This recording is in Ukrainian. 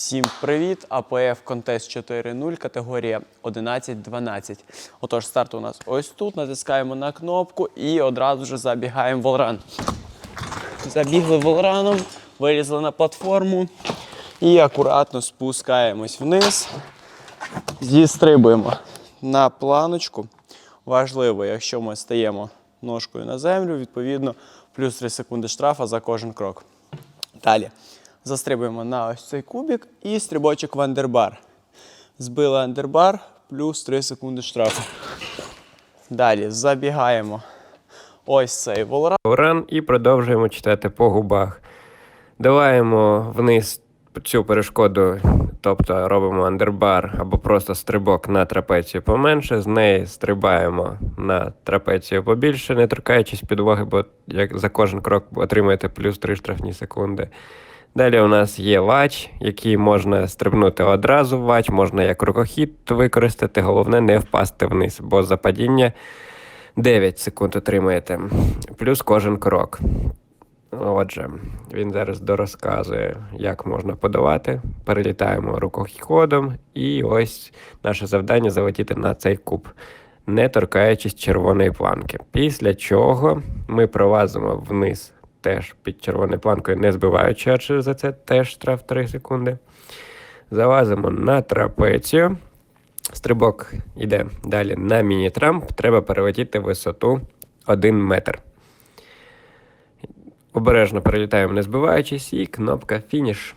Всім привіт! АПФ Контест 4.0, категорія 11-12. Отож, старт у нас ось тут. Натискаємо на кнопку і одразу ж забігаємо волран. Забігли волраном, вилізли на платформу і акуратно спускаємось вниз. Зістрибуємо на планочку. Важливо, якщо ми стаємо ножкою на землю, відповідно, плюс 3 секунди штрафа за кожен крок. Далі застрибуємо на ось цей кубик і стрибочок в андербар. Збили андербар, плюс 3 секунди штрафу. Далі забігаємо ось цей волран. І продовжуємо читати по губах. Даваємо вниз цю перешкоду, тобто робимо андербар або просто стрибок на трапецію поменше. З неї стрибаємо на трапецію побільше, не торкаючись підлоги, бо як за кожен крок отримаєте плюс 3 штрафні секунди. Далі у нас є вач, який можна стрибнути одразу в вач, можна як рукохід використати. Головне не впасти вниз, бо за падіння 9 секунд отримаєте, плюс кожен крок. Отже, він зараз дорозказує, як можна подавати. Перелітаємо рукоходом, і ось наше завдання залетіти на цей куб, не торкаючись червоної планки. Після чого ми пролазимо вниз теж під червоною планкою, не збиваючи, а через за це теж штраф 3 секунди. Залазимо на трапецію. Стрибок йде далі на міні-трамп. Треба перелетіти висоту 1 метр. Обережно перелітаємо, не збиваючись, і кнопка фініш.